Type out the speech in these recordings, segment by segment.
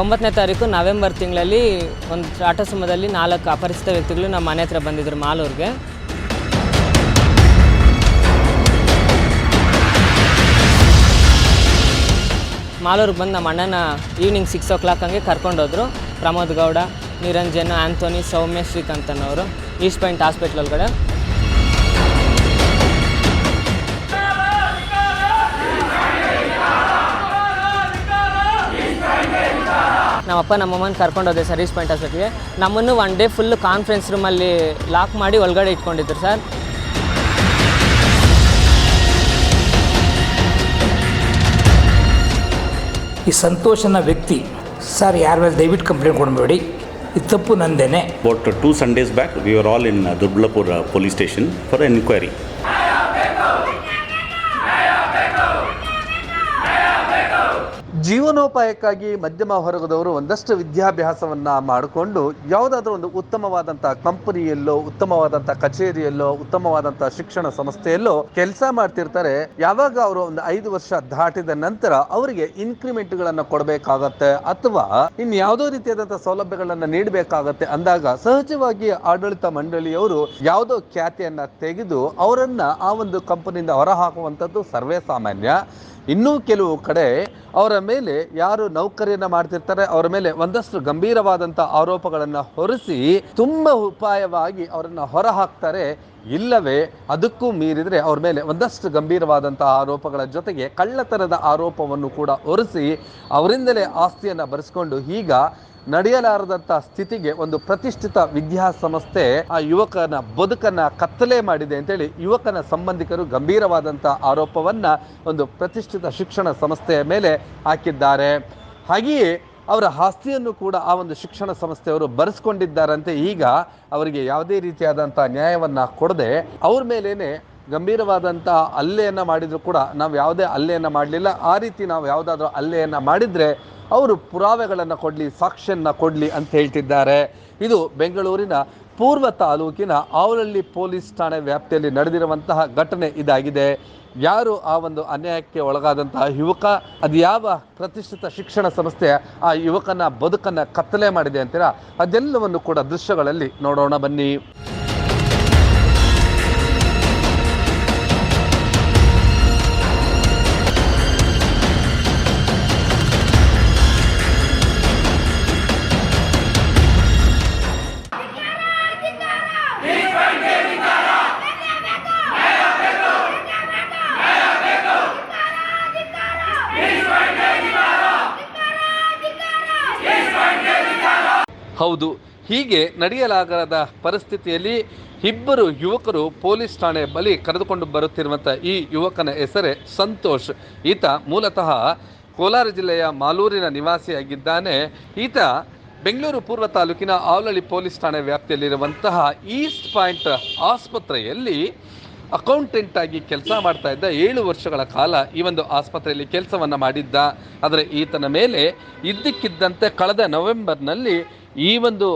ಒಂಬತ್ತನೇ ತಾರೀಕು ನವೆಂಬರ್ ತಿಂಗಳಲ್ಲಿ ಒಂದು ಟಾಟಾ ಸುಮದಲ್ಲಿ ನಾಲ್ಕು ಅಪರಿಚಿತ ವ್ಯಕ್ತಿಗಳು ನಮ್ಮ ಮನೆ ಹತ್ರ ಬಂದಿದ್ದರು ಮಾಲೂರಿಗೆ. ಮಾಲೂರಿಗೆ ಬಂದು ನಮ್ಮ ಅಣ್ಣನ ಈವ್ನಿಂಗ್ ಸಿಕ್ಸ್ ಓ ಕ್ಲಾಕ್ ಹಂಗೆ ಕರ್ಕೊಂಡೋದ್ರು. ಪ್ರಮೋದ್ ಗೌಡ, ನಿರಂಜನ್, ಆಂಥೋನಿ, ಸೌಮ್ಯ ಶ್ರೀಕಾಂತ್ ಅನ್ನೋರು ಈಸ್ಟ್ ಪಾಯಿಂಟ್ ಹಾಸ್ಪಿಟ್ಲ್ ಒಳಗಡೆ. ನಮ್ಮಪ್ಪ ನಮ್ಮಮ್ಮನ ಕರ್ಕೊಂಡೋದೆ ಸರ್ ಸರ್ವಿಸ್ ಪಾಯಿಂಟ್ ಹಾಸ್ಪಿಟ್ಲಿಗೆ ನಮ್ಮನ್ನು ಒನ್ ಡೇ ಫುಲ್ ಕಾನ್ಫರೆನ್ಸ್ ರೂಮಲ್ಲಿ ಲಾಕ್ ಮಾಡಿ ಒಳಗಡೆ ಇಟ್ಕೊಂಡಿದ್ರು ಸರ್. ಈ ಸಂತೋಷನ ವ್ಯಕ್ತಿ ಸರ್ ಯಾರ ಮೇಲೆ ದಯವಿಟ್ಟು ಕಂಪ್ಲೇಂಟ್ ಕೊಡಬೇಡಿ. ಇದು ತಪ್ಪು ನಂದೇನೆ. But two Sundays back back, are all in Durbalapura police station for police ಜೀವನೋಪಾಯಕ್ಕಾಗಿ ಮಧ್ಯಮ ವರ್ಗದವರು ಒಂದಷ್ಟು ವಿದ್ಯಾಭ್ಯಾಸವನ್ನ ಮಾಡಿಕೊಂಡು ಯಾವುದಾದ್ರೂ ಒಂದು ಉತ್ತಮವಾದಂಥ ಕಂಪನಿಯಲ್ಲೋ ಉತ್ತಮವಾದಂಥ ಕಚೇರಿಯಲ್ಲೋ ಉತ್ತಮವಾದಂಥ ಶಿಕ್ಷಣ ಸಂಸ್ಥೆಯಲ್ಲೋ ಕೆಲಸ ಮಾಡ್ತಿರ್ತಾರೆ. ಯಾವಾಗ ಅವರು ಒಂದು ಐದು ವರ್ಷ ದಾಟಿದ ನಂತರ ಅವರಿಗೆ ಇನ್ಕ್ರಿಮೆಂಟ್ಗಳನ್ನು ಕೊಡಬೇಕಾಗತ್ತೆ ಅಥವಾ ಇನ್ ಯಾವುದೋ ರೀತಿಯಾದಂಥ ಸೌಲಭ್ಯಗಳನ್ನ ನೀಡಬೇಕಾಗತ್ತೆ ಅಂದಾಗ ಸಹಜವಾಗಿ ಆಡಳಿತ ಮಂಡಳಿಯವರು ಯಾವುದೋ ಖ್ಯಾತಿಯನ್ನ ತೆಗೆದು ಅವರನ್ನ ಆ ಒಂದು ಕಂಪನಿಯಿಂದ ಹೊರಹಾಕುವಂಥದ್ದು ಸರ್ವೇ ಸಾಮಾನ್ಯ. ಇನ್ನೂ ಕೆಲವು ಕಡೆ ಅವರ ಮೇಲೆ ಯಾರು ನೌಕರಿಯನ್ನ ಮಾಡ್ತಿರ್ತಾರೆ, ಅವರ ಮೇಲೆ ಒಂದಷ್ಟು ಗಂಭೀರವಾದಂಥ ಆರೋಪಗಳನ್ನು ಹೊರಿಸಿ ತುಂಬ ಉಪಾಯವಾಗಿ ಅವರನ್ನು ಹೊರ ಹಾಕ್ತಾರೆ ಇಲ್ಲವೇ, ಅದಕ್ಕೂ ಮೀರಿದರೆ ಅವ್ರ ಮೇಲೆ ಒಂದಷ್ಟು ಗಂಭೀರವಾದಂಥ ಆರೋಪಗಳ ಜೊತೆಗೆ ಕಳ್ಳತನದ ಆರೋಪವನ್ನು ಕೂಡ ಹೊರಿಸಿ ಅವರಿಂದಲೇ ಆಸ್ತಿಯನ್ನು ಬರೆಸ್ಕೊಂಡು ಈಗ ನಡೆಯಲಾರದಂಥ ಸ್ಥಿತಿಗೆ ಒಂದು ಪ್ರತಿಷ್ಠಿತ ವಿದ್ಯಾಸಂಸ್ಥೆ ಆ ಯುವಕನ ಬದುಕನ್ನ ಕತ್ತಲೆ ಮಾಡಿದೆ ಅಂತೇಳಿ ಯುವಕನ ಸಂಬಂಧಿಕರು ಗಂಭೀರವಾದಂತಹ ಆರೋಪವನ್ನ ಒಂದು ಪ್ರತಿಷ್ಠಿತ ಶಿಕ್ಷಣ ಸಂಸ್ಥೆಯ ಮೇಲೆ ಹಾಕಿದ್ದಾರೆ. ಹಾಗೆಯೇ ಅವರ ಆಸ್ತಿಯನ್ನು ಕೂಡ ಆ ಒಂದು ಶಿಕ್ಷಣ ಸಂಸ್ಥೆಯವರು ಬರೆಸ್ಕೊಂಡಿದ್ದಾರಂತೆ. ಈಗ ಅವರಿಗೆ ಯಾವುದೇ ರೀತಿಯಾದಂಥ ನ್ಯಾಯವನ್ನ ಕೊಡದೆ ಅವ್ರ ಮೇಲೇನೆ ಗಂಭೀರವಾದಂಥ ಹಲ್ಲೆಯನ್ನು ಮಾಡಿದ್ರು ಕೂಡ ನಾವು ಯಾವುದೇ ಹಲ್ಲೆಯನ್ನು ಮಾಡಲಿಲ್ಲ. ಆ ರೀತಿ ನಾವು ಯಾವುದಾದ್ರೂ ಹಲ್ಲೆಯನ್ನು ಮಾಡಿದರೆ ಅವರು ಪುರಾವೆಗಳನ್ನು ಕೊಡಲಿ, ಸಾಕ್ಷ್ಯನ್ನ ಕೊಡಲಿ ಅಂತ ಹೇಳ್ತಿದ್ದಾರೆ. ಇದು ಬೆಂಗಳೂರಿನ ಪೂರ್ವ ತಾಲೂಕಿನ ಆವಲಹಳ್ಳಿ ಪೊಲೀಸ್ ಠಾಣೆ ವ್ಯಾಪ್ತಿಯಲ್ಲಿ ನಡೆದಿರುವಂತಹ ಘಟನೆ ಇದಾಗಿದೆ. ಯಾರು ಆ ಒಂದು ಅನ್ಯಾಯಕ್ಕೆ ಒಳಗಾದಂತಹ ಯುವಕ, ಅದು ಯಾವ ಪ್ರತಿಷ್ಠಿತ ಶಿಕ್ಷಣ ಸಂಸ್ಥೆ ಆ ಯುವಕನ ಬದುಕನ್ನು ಕತ್ತಲೆ ಮಾಡಿದೆ ಅಂತೀರಾ? ಅದೆಲ್ಲವನ್ನು ಕೂಡ ದೃಶ್ಯಗಳಲ್ಲಿ ನೋಡೋಣ ಬನ್ನಿ. ಹೌದು. ಹೀಗೆ ನಡೆಯಲಾಗದ ಪರಿಸ್ಥಿತಿಯಲ್ಲಿ ಇಬ್ಬರು ಯುವಕರು ಪೊಲೀಸ್ ಠಾಣೆ ಬಳಿ ಕರೆದುಕೊಂಡು ಬರುತ್ತಿರುವಂಥ ಈ ಯುವಕನ ಹೆಸರೇ ಸಂತೋಷ್. ಈತ ಮೂಲತಃ ಕೋಲಾರ ಜಿಲ್ಲೆಯ ಮಾಲೂರಿನ ನಿವಾಸಿಯಾಗಿದ್ದಾನೆ. ಈತ ಬೆಂಗಳೂರು ಪೂರ್ವ ತಾಲೂಕಿನ ಆವಲಳ್ಳಿ ಪೊಲೀಸ್ ಠಾಣೆ ವ್ಯಾಪ್ತಿಯಲ್ಲಿರುವಂತಹ ಈಸ್ಟ್ ಪಾಯಿಂಟ್ ಆಸ್ಪತ್ರೆಯಲ್ಲಿ ಅಕೌಂಟೆಂಟ್ ಆಗಿ ಕೆಲಸ ಮಾಡ್ತಾ ಇದ್ದ ಏಳು ವರ್ಷಗಳ ಕಾಲ ಈ ಒಂದು ಆಸ್ಪತ್ರೆಯಲ್ಲಿ ಕೆಲಸವನ್ನು ಮಾಡಿದ್ದ. ಆದರೆ ಈತನ ಮೇಲೆ ಇದ್ದಕ್ಕಿದ್ದಂತೆ ಕಳೆದ ನವೆಂಬರ್ನಲ್ಲಿ ಈ ಒಂದು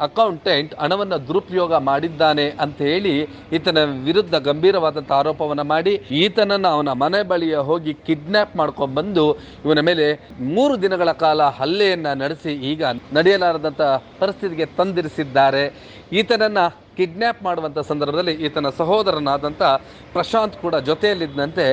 ಅಕೌಂಟೆಂಟ್ ಹಣವನ್ನು ದುರುಪಯೋಗ ಮಾಡಿದ್ದಾನೆ ಅಂತ ಹೇಳಿ ಈತನ ವಿರುದ್ಧ ಗಂಭೀರವಾದಂಥ ಆರೋಪವನ್ನು ಮಾಡಿ ಈತನನ್ನು ಅವನ ಮನೆ ಬಳಿಯ ಹೋಗಿ ಕಿಡ್ನ್ಯಾಪ್ ಮಾಡ್ಕೊಂಡು ಬಂದು ಇವನ ಮೇಲೆ ಮೂರು ದಿನಗಳ ಕಾಲ ಹಲ್ಲೆಯನ್ನು ನಡೆಸಿ ಈಗ ನಡೆಯಲಾರದಂಥ ಪರಿಸ್ಥಿತಿಗೆ ತಂದಿರಿಸಿದ್ದಾರೆ. ಈತನನ್ನು ಕಿಡ್ನ್ಯಾಪ್ ಮಾಡುವಂಥ ಸಂದರ್ಭದಲ್ಲಿ ಈತನ ಸಹೋದರನಾದಂಥ ಪ್ರಶಾಂತ್ ಕೂಡ ಜೊತೆಯಲ್ಲಿದ್ದಂತೆ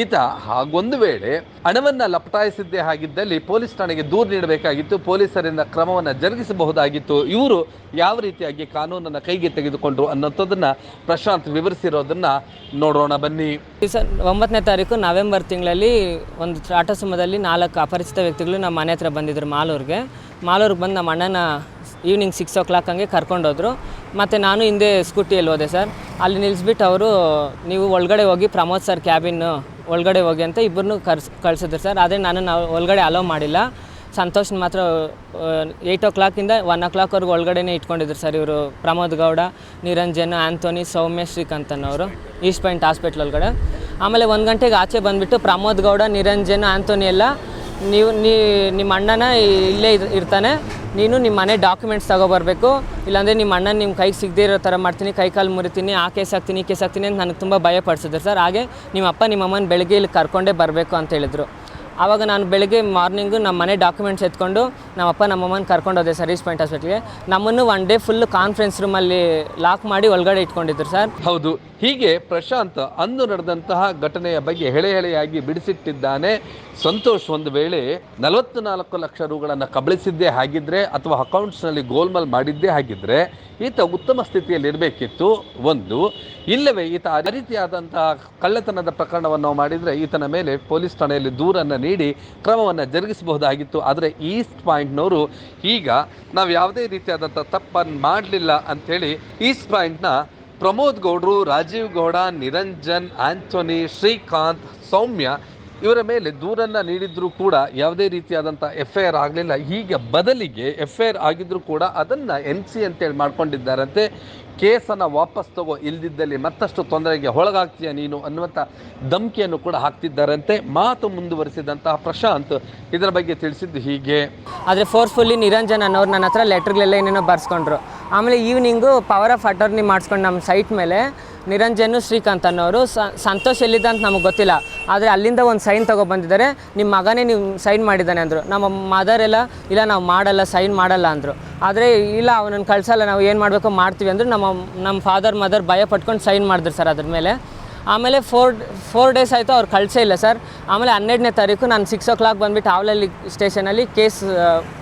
ಈತ ಹಾಗೊಂದು ವೇಳೆ ಹಣವನ್ನು ಲಪಟಾಯಿಸಿದ್ದೇ ಆಗಿದ್ದಲ್ಲಿ ಪೊಲೀಸ್ ಠಾಣೆಗೆ ದೂರು ನೀಡಬೇಕಾಗಿತ್ತು. ಪೊಲೀಸರಿಂದ ಕ್ರಮವನ್ನು ಜರುಗಿಸಬಹುದಾಗಿತ್ತು. ಇವರು ಯಾವ ರೀತಿಯಾಗಿ ಕಾನೂನನ್ನು ಕೈಗೆ ತೆಗೆದುಕೊಂಡ್ರು ಅನ್ನೋಂಥದ್ದನ್ನು ಪ್ರಶಾಂತ್ ವಿವರಿಸಿರೋದನ್ನು ನೋಡೋಣ ಬನ್ನಿ. ಸರ್, ಒಂಬತ್ತನೇ ತಾರೀಕು ನವೆಂಬರ್ ತಿಂಗಳಲ್ಲಿ ಒಂದು ಟಾಟಾ ಸಮಯದಲ್ಲಿ ನಾಲ್ಕು ಅಪರಿಚಿತ ವ್ಯಕ್ತಿಗಳು ನಮ್ಮ ಮನೆ ಹತ್ರ ಬಂದಿದ್ದರು ಮಾಲೂರಿಗೆ. ಮಾಲೂರಿಗೆ ಬಂದು ನಮ್ಮ ಅಣ್ಣನ ಈವ್ನಿಂಗ್ ಸಿಕ್ಸ್ ಓ ಕ್ಲಾಕ್ ಹಂಗೆ ಕರ್ಕೊಂಡೋದ್ರು. ಮತ್ತು ನಾನು ಹಿಂದೆ ಸ್ಕೂಟಿಯಲ್ಲಿ ಹೋದೆ ಸರ್ ಅಲ್ಲಿ ನಿಲ್ಲಿಸ್ಬಿಟ್ಟು ಅವರು, ನೀವು ಒಳಗಡೆ ಹೋಗಿ ಪ್ರಮೋದ್ ಸರ್ ಕ್ಯಾಬಿನ್ನು ಒಳಗಡೆ ಹೋಗಿ ಅಂತ ಇಬ್ಬರನ್ನು ಕರ್ಸ್, ಕಳಿಸಿದ್ರು ಸರ್ ಆದರೆ ನಾನು ನಾವು ಒಳಗಡೆ ಅಲೋ ಮಾಡಿಲ್ಲ. ಸಂತೋಷ್ ಮಾತ್ರ ಏಯ್ಟ್ ಓ ಕ್ಲಾಕಿಂದ ಒನ್ ಓ ಕ್ಲಾಕ್ವರೆಗೂ ಒಳಗಡೆನೇ ಇಟ್ಕೊಂಡಿದ್ರು ಸರ್ ಇವರು ಪ್ರಮೋದ್ ಗೌಡ, ನಿರಂಜನ್, ಆಂಥೋನಿ, ಸೌಮ್ಯ, ಶ್ರೀಕಾಂತ್ ಅನ್ನೋರು. ಈಸ್ಟ್ ಪಾಯಿಂಟ್ ಹಾಸ್ಪಿಟ್ಲ್ ಒಳಗಡೆ. ಆಮೇಲೆ ಒಂದು ಗಂಟೆಗೆ ಆಚೆ ಬಂದುಬಿಟ್ಟು ಪ್ರಮೋದ್ ಗೌಡ, ನಿರಂಜನ್, ಆಂಥೋನಿ ಎಲ್ಲ, ನೀವು ನಿಮ್ಮ ಅಣ್ಣನ ಇಲ್ಲೇ ಇರ್- ಇರ್ತಾನೆ. ನೀನು ನಿಮ್ಮ ಮನೆ ಡಾಕ್ಯುಮೆಂಟ್ಸ್ ತಗೋಬರ್ಬೇಕು. ಇಲ್ಲಾಂದರೆ ನಿಮ್ಮ ಅಣ್ಣನ ನಿಮ್ಮ ಕೈಗೆ ಸಿಗದೇ ಇರೋ ಥರ ಮಾಡ್ತೀನಿ, ಕೈ ಕಾಲು ಮುರಿತೀನಿ, ಆ ಕೇಸ್ ಹಾಕ್ತೀನಿ, ಈ ಕೇಸ್ ಹಾಕ್ತೀನಿ ಅಂತ ನನಗೆ ತುಂಬ ಭಯ ಪಡಿಸಿದ್ರು ಸರ್. ಹಾಗೆ ನಿಮ್ಮ ಅಪ್ಪ ನಿಮ್ಮ ಅಮ್ಮನ ಬೆಳಗ್ಗೆ ಇಲ್ಲಿ ಕರ್ಕೊಂಡೇ ಬರಬೇಕು ಅಂತ ಹೇಳಿದರು. ಆವಾಗ ನಾನು ಬೆಳಗ್ಗೆ ಮಾರ್ನಿಂಗು ನಮ್ಮ ಮನೆ ಡಾಕ್ಯುಮೆಂಟ್ಸ್ ಎತ್ಕೊಂಡು ನಮ್ಮ ಅಪ್ಪ ನಮ್ಮಮ್ಮನ ಕರ್ಕೊಂಡು ಹೋದೆ ಸರ್ ಈಸ್ ಪಾಯಿಂಟ್ ಹಾಸ್ಪಿಟ್ಲಿಗೆ ನಮ್ಮನ್ನು ಒನ್ ಡೇ ಫುಲ್ ಕಾನ್ಫರೆನ್ಸ್ ರೂಮಲ್ಲಿ ಲಾಕ್ ಮಾಡಿ ಒಳಗಡೆ ಇಟ್ಕೊಂಡಿದ್ರು ಸರ್. ಹೌದು. ಹೀಗೆ ಪ್ರಶಾಂತ್ ಅಂದು ನಡೆದಂತಹ ಘಟನೆಯ ಬಗ್ಗೆ ಹೆಳೆ ಹೆಳೆಯಾಗಿ ಬಿಡಿಸಿಟ್ಟಿದ್ದಾನೆ. ಸಂತೋಷ್ ಒಂದು ವೇಳೆ ನಲವತ್ತು ನಾಲ್ಕು ಲಕ್ಷ ರೂಗಳನ್ನು ಕಬಳಿಸಿದ್ದೇ ಆಗಿದ್ರೆ ಅಥವಾ ಅಕೌಂಟ್ಸ್ನಲ್ಲಿ ಗೋಲ್ಮಾಲ್ ಮಾಡಿದ್ದೇ ಆಗಿದ್ದರೆ ಈತ ಉತ್ತಮ ಸ್ಥಿತಿಯಲ್ಲಿ ಇರಬೇಕಿತ್ತು. ಒಂದು, ಇಲ್ಲವೇ ಈತ ಆ ರೀತಿಯಾದಂತಹ ಕಳ್ಳತನದ ಪ್ರಕರಣವನ್ನು ಮಾಡಿದರೆ ಈತನ ಮೇಲೆ ಪೊಲೀಸ್ ಠಾಣೆಯಲ್ಲಿ ದೂರನ್ನು ನೀಡಿ ಕ್ರಮವನ್ನು ಜರುಗಿಸಬಹುದಾಗಿತ್ತು. ಆದರೆ ಈಸ್ಟ್ ಪಾಯಿಂಟ್ನವರು ಈಗ ನಾವು ಯಾವುದೇ ರೀತಿಯಾದಂಥ ತಪ್ಪನ್ನು ಮಾಡಲಿಲ್ಲ ಅಂಥೇಳಿ ಈಸ್ಟ್ ಪಾಯಿಂಟ್ನ ಪ್ರಮೋದ್ ಗೌಡ್ರು, ರಾಜೀವ್ ಗೌಡ, ನಿರಂಜನ್, ಆಂಥೋನಿ, ಶ್ರೀಕಾಂತ್, ಸೌಮ್ಯ ಇವರ ಮೇಲೆ ದೂರನ್ನ ನೀಡಿದ್ರೂ ಕೂಡ ಯಾವುದೇ ರೀತಿಯಾದಂಥ ಎಫ್ ಐ ಆರ್ ಆಗಲಿಲ್ಲ. ಹೀಗೆ ಬದಲಿಗೆ ಎಫ್ ಐ ಆರ್ ಆಗಿದ್ರು ಕೂಡ ಅದನ್ನು ಎನ್ ಸಿ ಅಂತೇಳಿ ಮಾಡ್ಕೊಂಡಿದ್ದಾರಂತೆ. ಕೇಸನ್ನು ವಾಪಸ್ ತಗೋ ಇಲ್ದಿದ್ದಲ್ಲಿ ಮತ್ತಷ್ಟು ತೊಂದರೆಗೆ ಒಳಗಾಗ್ತೀಯ ನೀನು ಅನ್ನುವಂಥ ಧಮಕಿಯನ್ನು ಕೂಡ ಹಾಕ್ತಿದ್ದಾರಂತೆ. ಮಾತು ಮುಂದುವರಿಸಿದಂತಹ ಪ್ರಶಾಂತ್ ಇದರ ಬಗ್ಗೆ ತಿಳಿಸಿದ್ದು ಹೀಗೆ. ಆದರೆ ಫೋರ್ಸ್ಫುಲ್ಲಿ ನಿರಂಜನ್ ಅನ್ನೋರು ನನ್ನ ಹತ್ರ ಲೆಟ್ರ್ಗಳೆಲ್ಲ ಏನೇನೋ ಬರ್ಸ್ಕೊಂಡ್ರು. ಆಮೇಲೆ ಈವ್ನಿಂಗು ಪವರ್ ಆಫ್ ಅಟರ್ನಿ ಮಾಡಿಸ್ಕೊಂಡು ನಮ್ಮ ಸೈಟ್ ಮೇಲೆ ನಿರಂಜನು, ಶ್ರೀಕಾಂತ್ ಅನ್ನೋರು ಸಂತೋಷ್ ಎಲ್ಲಿದ್ದ ಅಂತ ನಮಗೆ ಗೊತ್ತಿಲ್ಲ. ಆದರೆ ಅಲ್ಲಿಂದ ಒಂದು ಸೈನ್ ತೊಗೊಬಂದಿದ್ದಾರೆ ನಿಮ್ಮ ಮಗನೇ ನೀವು ಸೈನ್ ಮಾಡಿದ್ದಾನೆ ಅಂದರು. ನಮ್ಮ ಮದರ್ ಎಲ್ಲ, ಇಲ್ಲ, ನಾವು ಮಾಡಲ್ಲ ಸೈನ್ ಮಾಡಲ್ಲ ಅಂದರು. ಆದರೆ, ಇಲ್ಲ, ಅವನನ್ನು ಕಳಿಸಲ್ಲ, ನಾವು ಏನು ಮಾಡಬೇಕು ಮಾಡ್ತೀವಿ ಅಂದರು. ನಮ್ಮ ನಮ್ಮ ಫಾದರ್ ಮದರ್ ಭಯ ಪಟ್ಕೊಂಡು ಸೈನ್ ಮಾಡಿದ್ರು ಸರ್ ಅದ್ರ ಮೇಲೆ. ಆಮೇಲೆ ಫೋರ್ ಫೋರ್ ಡೇಸ್ ಆಯಿತು ಅವ್ರು ಕಳಿಸೇ ಇಲ್ಲ ಸರ್. ಆಮೇಲೆ ಹನ್ನೆರಡನೇ ತಾರೀಕು ನಾನು ಸಿಕ್ಸ್ ಓ ಕ್ಲಾಕ್ ಬಂದುಬಿಟ್ಟು ಆವಲಲ್ಲಿ ಸ್ಟೇಷನಲ್ಲಿ ಕೇಸ್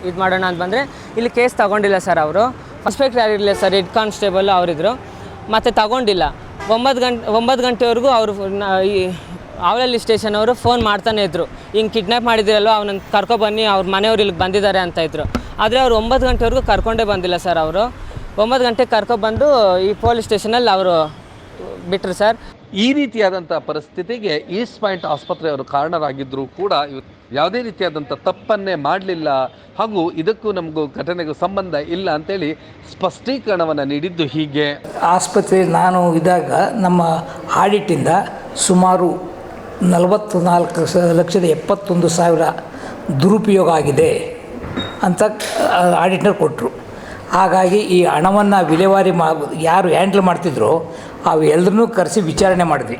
ಇದು ಮಾಡೋಣ ಅಂತ ಬಂದರೆ, ಇಲ್ಲಿ ಕೇಸ್ ತಗೊಂಡಿಲ್ಲ ಸರ್ ಅವರು. ಇನ್ಸ್ಪೆಕ್ಟರ್ ಯಾರಿರಲಿಲ್ಲ ಸರ್ ಹೆಡ್ ಕಾನ್ಸ್ಟೇಬಲ್ ಅವರಿದ್ದರು ಮತ್ತು ತಗೊಂಡಿಲ್ಲ. ಒಂಬತ್ತು ಗಂಟೆ, ಒಂಬತ್ತು ಗಂಟೆವರೆಗೂ ಅವರು ಈ ಆವಲಲ್ಲಿ ಸ್ಟೇಷನ್ ಅವರು ಫೋನ್ ಮಾಡ್ತಾನೆ ಇದ್ದರು ಹಿಂಗೆ ಕಿಡ್ನ್ಯಾಪ್ ಮಾಡಿದಿರಲ್ವ ಅವನನ್ನು ಕರ್ಕೊಬನ್ನಿ ಅವ್ರ ಮನೆಯವ್ರು ಇಲ್ಲಿಗೆ ಬಂದಿದ್ದಾರೆ ಅಂತ ಇದ್ದರು ಆದರೆ ಅವ್ರು ಒಂಬತ್ತು ಗಂಟೆವರೆಗೂ ಕರ್ಕೊಂಡೇ ಬಂದಿಲ್ಲ ಸರ್ ಅವರು. ಒಂಬತ್ತು ಗಂಟೆಗೆ ಕರ್ಕೊಬಂದು ಈ ಪೊಲೀಸ್ ಸ್ಟೇಷನಲ್ಲಿ ಅವರು ಬಿಟ್ಟರು ಸರ್ ಈ ರೀತಿಯಾದಂಥ ಪರಿಸ್ಥಿತಿಗೆ ಈಸ್ಟ್ ಪಾಯಿಂಟ್ ಆಸ್ಪತ್ರೆಯವರು ಕಾರಣರಾಗಿದ್ದರೂ ಕೂಡ ಇವ್ ಯಾವುದೇ ರೀತಿಯಾದಂಥ ತಪ್ಪನ್ನೇ ಮಾಡಲಿಲ್ಲ. ಹಾಗೂ ಇದಕ್ಕೂ ನಮಗೂ ಘಟನೆಗೂ ಸಂಬಂಧ ಇಲ್ಲ ಅಂತೇಳಿ ಸ್ಪಷ್ಟೀಕರಣವನ್ನು ನೀಡಿದ್ದು ಹೀಗೆ. ಆಸ್ಪತ್ರೆ ನಾನು ಇದ್ದಾಗ ನಮ್ಮ ಆಡಿಟಿಂದ ಸುಮಾರು ನಲವತ್ತು ನಾಲ್ಕು ಲಕ್ಷದ ಎಪ್ಪತ್ತೊಂದು ಸಾವಿರ ದುರುಪಯೋಗ ಆಗಿದೆ ಅಂತ ಆಡಿಟರ್ ಕೊಟ್ಟರು ಹಾಗಾಗಿ ಈ ಹಣವನ್ನು ವಿಲೇವಾರಿ ಮಾ, ಯಾರು ಹ್ಯಾಂಡಲ್ ಮಾಡ್ತಿದ್ರೋ ಅವು ಎಲ್ಲರನ್ನೂ ಕರೆಸಿ ವಿಚಾರಣೆ ಮಾಡಿದ್ವಿ.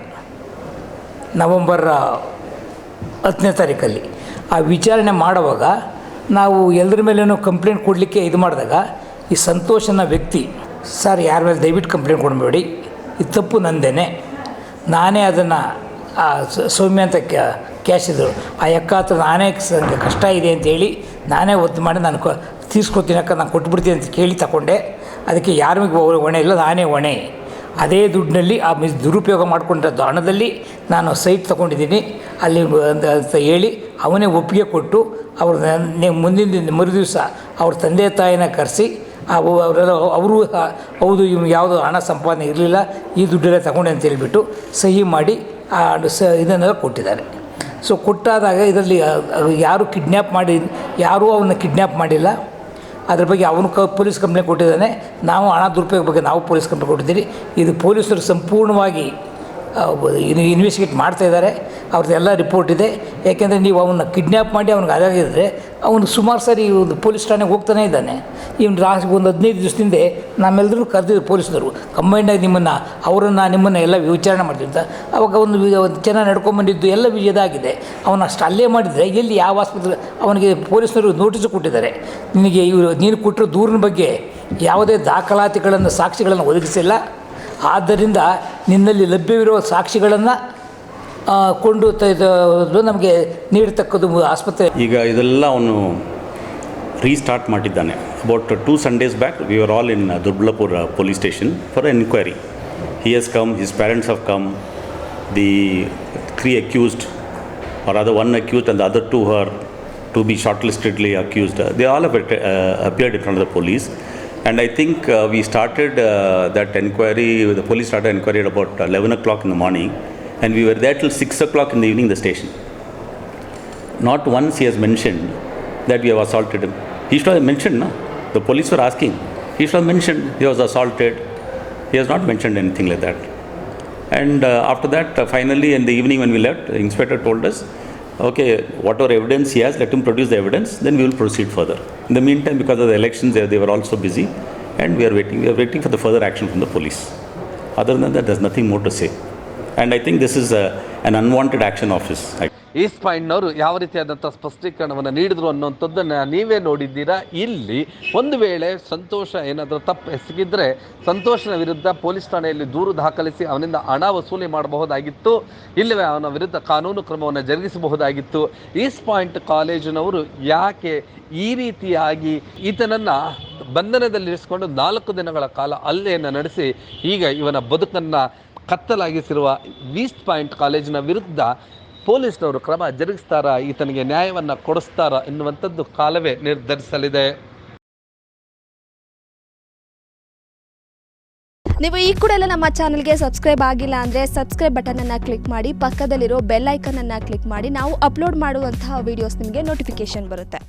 ನವಂಬರ್, ಹತ್ತನೇ ತಾರೀಕಲ್ಲಿ. ಆ ವಿಚಾರಣೆ ಮಾಡುವಾಗ ನಾವು ಎಲ್ಲರ ಮೇಲೇನೂ ಕಂಪ್ಲೇಂಟ್ ಕೊಡಲಿಕ್ಕೆ ಇದು ಮಾಡಿದಾಗ ಈ ಸಂತೋಷನ ವ್ಯಕ್ತಿ, ಸರ್, ಯಾರ ಮೇಲೆ ದಯವಿಟ್ಟು ಕಂಪ್ಲೇಂಟ್ ಕೊಡಬೇಡಿ. ಇದು ತಪ್ಪು ನಂದೇನೆ. ನಾನೇ ಅದನ್ನು, ಆ ಸೌಮ್ಯ ಅಂತ ಕ್ಯಾಶಿದ್ರು ಆ ಎಕ್ಕ ಹತ್ರ ನಾನೇ ಕಷ್ಟ ಇದೆ ಅಂತೇಳಿ ನಾನೇ ಒತ್ತು ಮಾಡಿ ನಾನು ಕೊ, ತೀರ್ಸ್ಕೊತೀನಿ, ಅಕ್ಕ ನಾನು ಕೊಟ್ಬಿಡ್ತೀನಿ ಅಂತ ಕೇಳಿ ತಗೊಂಡೆ ಅದಕ್ಕೆ ಯಾರಿಗೂ ಹೊಣೆ ಇಲ್ಲ, ನಾನೇ ಹೊಣೆ. ಅದೇ ದುಡ್ಡಿನಲ್ಲಿ ಆ ಮಿಸ್ ದುರುಪಯೋಗ ಮಾಡಿಕೊಂಡದ್ದು ಹಣದಲ್ಲಿ ನಾನು ಸೈಟ್ ತೊಗೊಂಡಿದ್ದೀನಿ. ಅಲ್ಲಿ, ಅಂತ ಅಂತ ಹೇಳಿ ಅವನೇ ಒಪ್ಪಿಗೆ ಕೊಟ್ಟು ಅವ್ರ ಮುಂದಿನ ದಿನ, ಮರು ದಿವಸ ಅವ್ರ ತಂದೆ ತಾಯಿನ ಕರೆಸಿ ಅವು ಅವರೆಲ್ಲ, ಅವರು ಹೌದು ಇವ್ನು ಯಾವುದು ಹಣ ಸಂಪಾದನೆ ಇರಲಿಲ್ಲ, ಈ ದುಡ್ಡೆಲ್ಲ ತಗೊಂಡೆ ಅಂತ ಹೇಳಿಬಿಟ್ಟು ಸಹಿ ಮಾಡಿ, ಆ, ಸ, ಇದನ್ನೆಲ್ಲ ಕೊಟ್ಟಿದ್ದಾರೆ. ಸೊ ಕೊಟ್ಟಾದಾಗ ಇದರಲ್ಲಿ ಯಾರು ಕಿಡ್ನ್ಯಾಪ್ ಮಾಡಿ, ಯಾರೂ ಅವನ್ನ ಕಿಡ್ನ್ಯಾಪ್ ಮಾಡಿಲ್ಲ. ಅದ್ರ ಬಗ್ಗೆ ಅವನು ಕ, ಪೊಲೀಸ್ ಕಂಪ್ಲೇಂಟ್ ಕೊಟ್ಟಿದ್ದಾನೆ. ನಾವು ಹಣ ದುರುಪಯೋಗ ಬಗ್ಗೆ ನಾವು ಪೊಲೀಸ್ ಕಂಪ್ಲೇಂಟ್ ಕೊಟ್ಟಿದ್ದೀರಿ. ಇದು ಪೊಲೀಸರು ಸಂಪೂರ್ಣವಾಗಿ ಇನ್ನು ಇನ್ವೆಸ್ಟಿಗೇಟ್ ಮಾಡ್ತಾ ಇದ್ದಾರೆ. ಅವ್ರದ್ದೆಲ್ಲ ರಿಪೋರ್ಟ್ ಇದೆ. ಯಾಕೆಂದರೆ ನೀವು ಅವನ್ನ ಕಿಡ್ನ್ಯಾಪ್ ಮಾಡಿ ಅವ್ನಿಗೆ ಅದಾಗಿದ್ದರೆ ಅವನು ಸುಮಾರು ಸಾರಿ ಒಂದು ಪೊಲೀಸ್ ಠಾಣೆಗೆ ಹೋಗ್ತಾನೆ ಇದ್ದಾನೆ. ಇವನು ರಾ ಒಂದು ಹದಿನೈದು ದಿವಸದಿಂದ ನಮ್ಮೆಲ್ಲರೂ ಕರೆದಿದ್ರು ಪೊಲೀಸ್ನವರು. ಕಂಬೈಂಡಾಗಿ ನಿಮ್ಮನ್ನು, ಅವರನ್ನು ನಿಮ್ಮನ್ನು ಎಲ್ಲ ವಿಚಾರಣೆ ಮಾಡ್ತೀವಿ ಅಂತ. ಅವಾಗ ಒಂದು ಚೆನ್ನಾಗಿ ನಡ್ಕೊಂಬಂದಿದ್ದು ಎಲ್ಲ ವಿಜಯದಾಗಿದೆ ಅವನು ಅಷ್ಟು ಅಲ್ಲೇ ಮಾಡಿದರೆ ಎಲ್ಲಿ ಯಾವ ಆಸ್ಪತ್ರೆ, ಅವನಿಗೆ ಪೊಲೀಸ್ನವರು ನೋಟಿಸ್ ಕೊಟ್ಟಿದ್ದಾರೆ. ನಿನಗೆ ಇವರು, ನೀನು ಕೊಟ್ಟಿರೋ ದೂರಿನ ಬಗ್ಗೆ ಯಾವುದೇ ದಾಖಲಾತಿಗಳನ್ನು, ಸಾಕ್ಷಿಗಳನ್ನು ಒದಗಿಸಿಲ್ಲ. ಆದ್ದರಿಂದ ನಿನ್ನಲ್ಲಿ ಲಭ್ಯವಿರುವ ಸಾಕ್ಷಿಗಳನ್ನು ಕೊಂಡು ನಮಗೆ ನೀಡತಕ್ಕದ್ದು ಆಸ್ಪತ್ರೆ. ಈಗ ಇದೆಲ್ಲ ಅವನು ರೀಸ್ಟಾರ್ಟ್ ಮಾಡಿದ್ದಾನೆ. About two Sundays back we are all in Durbalapura police station for enquiry he has come his parents have come the three accused are other one accused and other two her to be shortlisted accused they all all appeared in of the police. And I think uh, we started uh, that inquiry, the police started inquiry at about 11 o'clock in the morning and we were there till 6 o'clock in the evening in the station. Not once he has mentioned that we have assaulted him. He should have mentioned, no? The police were asking. He should have mentioned he was assaulted. He has not mentioned anything like that. And uh, after that, uh, finally, in the evening when we left, the inspector told us, okay, whatever evidence he has, let him produce the evidence, then we will proceed further. In the meantime, because of the elections, they, they were also busy, and we are waiting. We are waiting for the further action from the police. Other than that, there's nothing more to say. And I think this is uh, an unwanted action of east ಪಾಯಿಂಟ್ನವರು ಯಾವ ರೀತಿಯಾದಂಥ ಸ್ಪಷ್ಟೀಕರಣವನ್ನು ನೀಡಿದ್ರು ಅನ್ನೋಂಥದ್ದನ್ನು ನೀವೇ ನೋಡಿದ್ದೀರಾ? ಇಲ್ಲಿ ಒಂದು ವೇಳೆ ಸಂತೋಷ ಏನಾದರೂ ತಪ್ಪು ಎಸಗಿದ್ರೆ ಸಂತೋಷನ ವಿರುದ್ಧ ಪೊಲೀಸ್ ಠಾಣೆಯಲ್ಲಿ ದೂರು ದಾಖಲಿಸಿ ಅವನಿಂದ ಹಣ ವಸೂಲಿ ಮಾಡಬಹುದಾಗಿತ್ತು. ಇಲ್ಲವೇ ಅವನ ವಿರುದ್ಧ ಕಾನೂನು ಕ್ರಮವನ್ನು ಜರುಗಿಸಬಹುದಾಗಿತ್ತು. ಈಸ್ಟ್ ಪಾಯಿಂಟ್ ಕಾಲೇಜಿನವರು ಯಾಕೆ ಈ ರೀತಿಯಾಗಿ ಈತನನ್ನು ಬಂಧನದಲ್ಲಿರಿಸಿಕೊಂಡು ನಾಲ್ಕು ದಿನಗಳ ಕಾಲ ಹಲ್ಲೆಯನ್ನು ನಡೆಸಿ ಈಗ ಇವನ ಬದುಕನ್ನು ಕತ್ತಲಾಗಿಸಿರುವ ಈಸ್ಟ್ ಪಾಯಿಂಟ್ ಕಾಲೇಜಿನ ವಿರುದ್ಧ ಪೊಲೀಸ್ನವರು ಕ್ರಮ ಜರುಗಿಸ್ತಾರಾ? ಈತನಿಗೆ ನ್ಯಾಯವನ್ನು ಕೊಡಿಸ್ತಾರಾ ಎನ್ನುವಂಥದ್ದು ಕಾಲವೇ ನಿರ್ಧರಿಸಲಿದೆ. ನೀವು ಈ ಕೂಡ ಎಲ್ಲ ನಮ್ಮ ಚಾನಲ್ಗೆ ಸಬ್ಸ್ಕ್ರೈಬ್ ಆಗಿಲ್ಲ ಅಂದರೆ ಸಬ್ಸ್ಕ್ರೈಬ್ ಬಟನನ್ನು ಕ್ಲಿಕ್ ಮಾಡಿ, ಪಕ್ಕದಲ್ಲಿರೋ ಬೆಲ್ ಐಕನನ್ನು ಕ್ಲಿಕ್ ಮಾಡಿ, ನಾವು ಅಪ್ಲೋಡ್ ಮಾಡುವಂತಹ ವೀಡಿಯೋಸ್ ನಿಮಗೆ ನೋಟಿಫಿಕೇಶನ್ ಬರುತ್ತೆ.